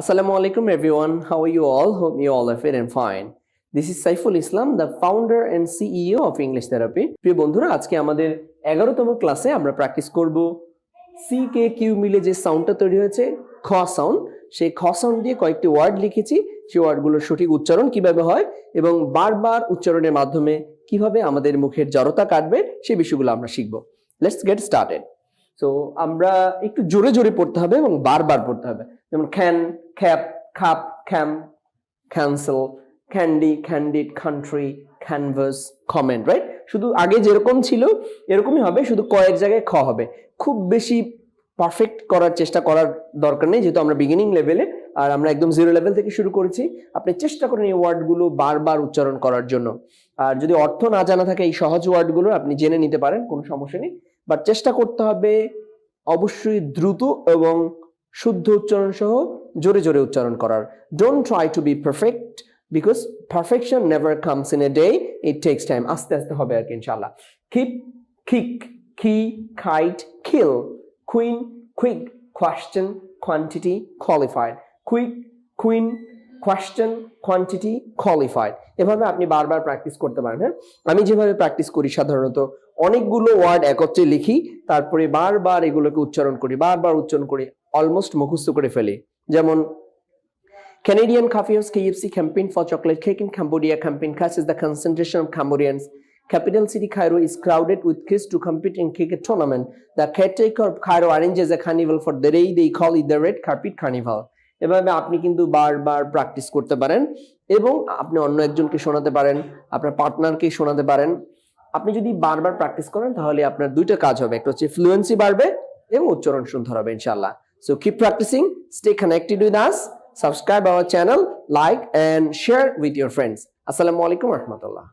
Assalamu alaikum everyone. How are you all? Hope you all are fit and fine. This is Saiful Islam, the founder and CEO of English Therapy. প্রিয় বন্ধুরা আজকে আমাদের এগারোতম ক্লাসে আমরা practice করব C K Q মিলে যে সাউন্ডটা তৈরি হয়েছে খ সাউন্ড সেই খ সাউন্ড দিয়ে কয়েকটি ওয়ার্ড লিখেছি সেই ওয়ার্ডগুলোর সঠিক উচ্চারণ কীভাবে হয় এবং বারবার উচ্চারণের মাধ্যমে কীভাবে আমাদের মুখের জড়তা কাটবে সেই বিষয়গুলো আমরা শিখব লেটস গেট স্টার্টেড সো আমরা একটু জোরে জোরে পড়তে হবে এবং বারবার পড়তে হবে। যেমন খ্যান খ্যাপ খাপ খ্যাম cancel candy candid country canvas comment right শুধু আগে যেরকম ছিল, এরকমই হবে, শুধু কয়েক জায়গায় খ হবে। খুব বেশি পারফেক্ট করার চেষ্টা করার দরকার নেই, যেহেতু আমরা বিগিনিং লেভেলে আর আমরা একদম জিরো লেভেল থেকে শুরু করেছি। আপনি চেষ্টা করেন এই ওয়ার্ডগুলো বারবার উচ্চারণ করার জন্য। আর যদি অর্থ না জানা থাকে এই সহজ ওয়ার্ডগুলো আপনি জেনে নিতে পারেন, কোনো সমস্যা নেই। বাট চেষ্টা করতে হবে অবশ্যই দ্রুত এবং শুদ্ধ উচ্চারণ সহ জোরে জোরে উচ্চারণ করার। Don't try to be perfect because perfection never comes in a day it takes time আস্তে আস্তে হবে আর কি ইনশাল্লাহ keep kick key kite kill queen quick question quantity qualified quick queen question quantity qualified এভাবে আপনি বারবার প্র্যাকটিস করতে পারেন হ্যাঁ? আমি যেভাবে প্র্যাকটিস করি সাধারণত, অনেকগুলো ওয়ার্ড একত্রে লিখি, তারপরে বারবার এগুলোকে উচ্চারণ করি, বারবার উচ্চারণ করি অলমোস্ট মুখস্থ করে ফেলি। যেমন, Canadian Coffee House KFC campaign for chocolate, cake in Cambodia campaign catches the concentration of Cambodians. Capital City Cairo is crowded with kids to compete in cricket tournament. The caretaker of Cairo arranges a carnival for the day. They call it the red carpet carnival. এভাবে আপনি কিন্তু বারবার practice করতে পারেন এবং আপনি অন্য একজনকে শোনাতে পারেন, আপনার পার্টনারকে শোনাতে পারেন আপনি যদি বারবার প্র্যাকটিস করেন, তাহলে আপনার দুইটা কাজ হবে একটা হচ্ছে ফ্লুয়েন্সি বাড়বে এবং উচ্চারণ সুন্দর হবে ইনশাল্লাহ so keep practicing stay connected with us subscribe our channel like and share with your friends আসসালামু আলাইকুম রহমতুল্লাহ